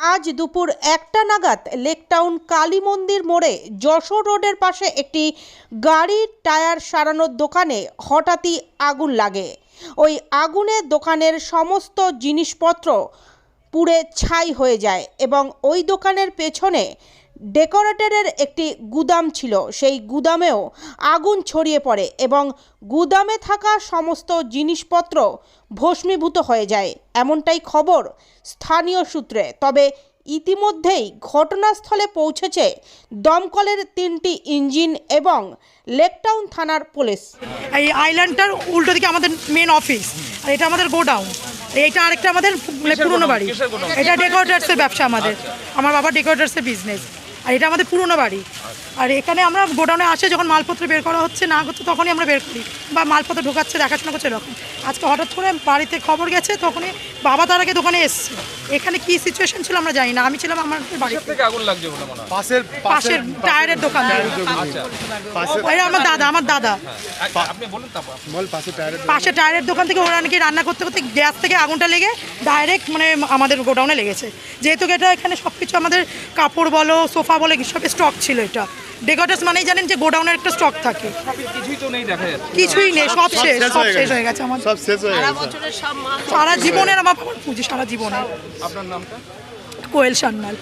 আজ দুপুর একটা নাগাদ লেকটাউন কালী মন্দির মোড়ে যশোর রোডের পাশে একটি গাড়ির টায়ার সারানোর দোকানে হঠাৎই আগুন লাগে। ওই আগুনে দোকানের সমস্ত জিনিসপত্র পুড়ে ছাই হয়ে যায় এবং ওই দোকানের পেছনে ডেকোরেটরের একটি গুদাম ছিল। সেই গুদামেও আগুন ছড়িয়ে পড়ে এবং গুদামে থাকা সমস্ত জিনিসপত্র ভস্মীভূত হয়ে যায়। এমনটাই খবর স্থানীয় সূত্রে। তবে ইতিমধ্যেই ঘটনাস্থলে পৌঁছেছে দমকলের তিনটি ইঞ্জিন এবং লেকটাউন থানার পুলিশ। এই আইল্যান্ডটার উল্টো দিকে আমাদের মেন অফিস আর এটা আমাদের গোডাউন। এইটা আরেকটা আমাদের পুরনো বাড়ি। এটা ডেকোরেটার্সের ব্যবসা আমাদের। আমার বাবা ডেকোরেটার্সের বিজনেস আর এটা আমাদের পুরনো বাড়ি। আর এখানে আমরা গোডাউনে আসে যখন মালপত্র বের করা হচ্ছে, না হচ্ছে তখনই আমরা বের করি বা মালপত্র ঢোকাচ্ছে, দেখাশোনা করছে এরকম। আজকে হঠাৎ করে বাড়িতে খবর গেছে, তখনই বাবা তার আগে দোকানে এসছে এখানে কি সিচুয়েশন ছিল আমরা জানি না। আমি ছিলাম আমার বাড়িতে। থেকে আগুন লাগছে বলে মনে হয়? পাশের পাশের টায়ারের দোকান। আচ্ছা। পাশে আমার দাদা আমার দাদা। আ- আপনি বলুন তারপর। বল পাশে টায়ারের পাশে টায়ারের দোকান থেকে ওরা নাকি রান্না করতে করতে গ্যাস থেকে আগুনটা লেগে ডাইরেক্ট মানে আমাদের গোডাউনে লেগেছে। যেহেতু এটা এখানে সব কিছু আমাদের কাপড় বলো সোফা বলো সব স্টক ছিল এটা। ডেকোটাস মানেই জানেন যে গোডাউনের একটা স্টক থাকে। কিছুই নেই কিছুই নেই সব শেষ সব শেষ হয়ে গেছে আমার। সব শেষ হয়ে গেছে। সারা জীবনের আমার বাবার পুঁজি সারা জীবনে। আপনার নামটা? কোয়েল সান্যাল।